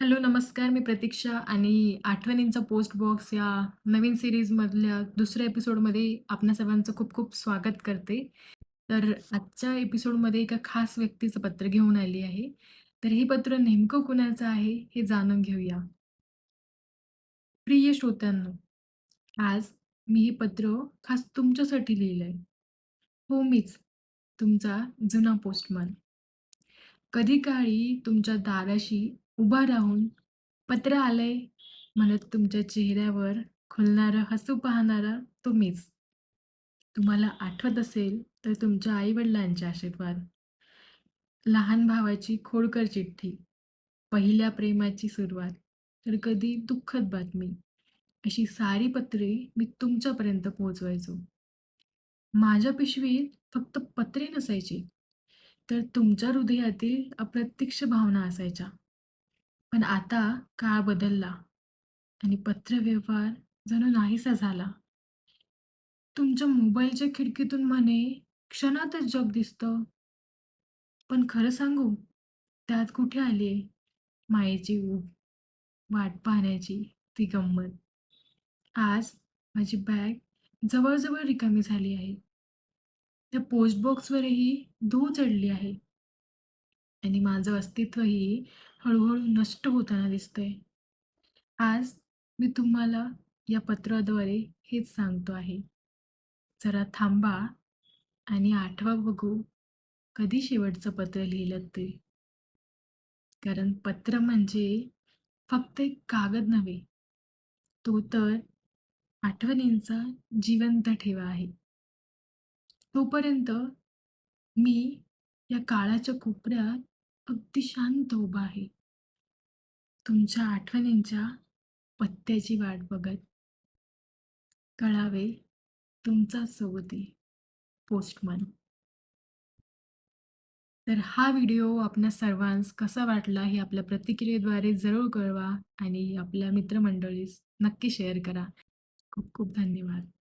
Hello, नमस्कार. मी प्रतीक्षा आणि आठवणींचा post box या नवीन सिरीजमधल्या दुसऱ्या एपिसोडमध्ये आपणा सर्वांचं खूप खूप स्वागत करते. तर आजच्या एपिसोडमध्ये एका खास व्यक्तीचं पत्र घेऊन आली आहे. तर हे पत्र नेमकं कुणाचं आहे हे जाणून घेऊया. प्रिय श्रोत्यांनो, आज मी हे पत्र खास तुमच्यासाठी लिहिलं आहे हो, मीच तुमचा जुना पोस्टमन. कधी काळी तुमच्या दाराशी उभा राहून पत्र आलंय म्हणत तुमच्या चेहऱ्यावर खुलणारं हसू पाहणारा तुम्हीच तुम्हाला आठवत असेल तर तुमच्या आई-वडिलांचे आशीर्वाद, लहान भावाची खोडकर चिठ्ठी, पहिल्या प्रेमाची सुरुवात, तर कधी दुःखद बातमी, अशी सारी पत्रे मी तुमच्यापर्यंत पोहोचवायचो. माझ्या पिशवीत फक्त पत्रे नसायची, तर तुमच्या हृदयातील अप्रत्यक्ष भावना असायच्या. पण आता काळ बदलला आणि पत्रव्यवहार जणू नाहीसा झाला. तुमच्या मोबाईलच्या खिडकीतून म्हणे क्षणातच जग दिसतं. पण खरं सांगू, त्यात कुठे आली आहे मायेची ऊब, वाट पाहण्याची ती गंमत. आज माझी बॅग जवळजवळ रिकामी झाली आहे. त्या पोस्ट बॉक्सवरही धूळ चढली आहे आणि माझं अस्तित्वही हळूहळू नष्ट होताना दिसतंय. आज मी तुम्हाला या पत्राद्वारे हेच सांगतो आहे. जरा थांबा आणि आठवा बघू कधी शेवटचं पत्र लिहिलंत ते. कारण पत्र म्हणजे फक्त एक कागद नव्हे, तो तर आठवणींचा जिवंत ठेवा आहे. तोपर्यंत मी या काळाच्या कोपऱ्यात अगदी शांत उभा आहे. तुमच्या आठवणींच्या पत्त्याची वाट बघत. कळावे तुमचा सोबती पोस्टमन. तर हा व्हिडिओ आपल्या सर्वांस कसा वाटला हे आपल्या प्रतिक्रियेद्वारे जरूर कळवा आणि आपल्या मित्रमंडळीस नक्की शेअर करा. खूप खूप धन्यवाद.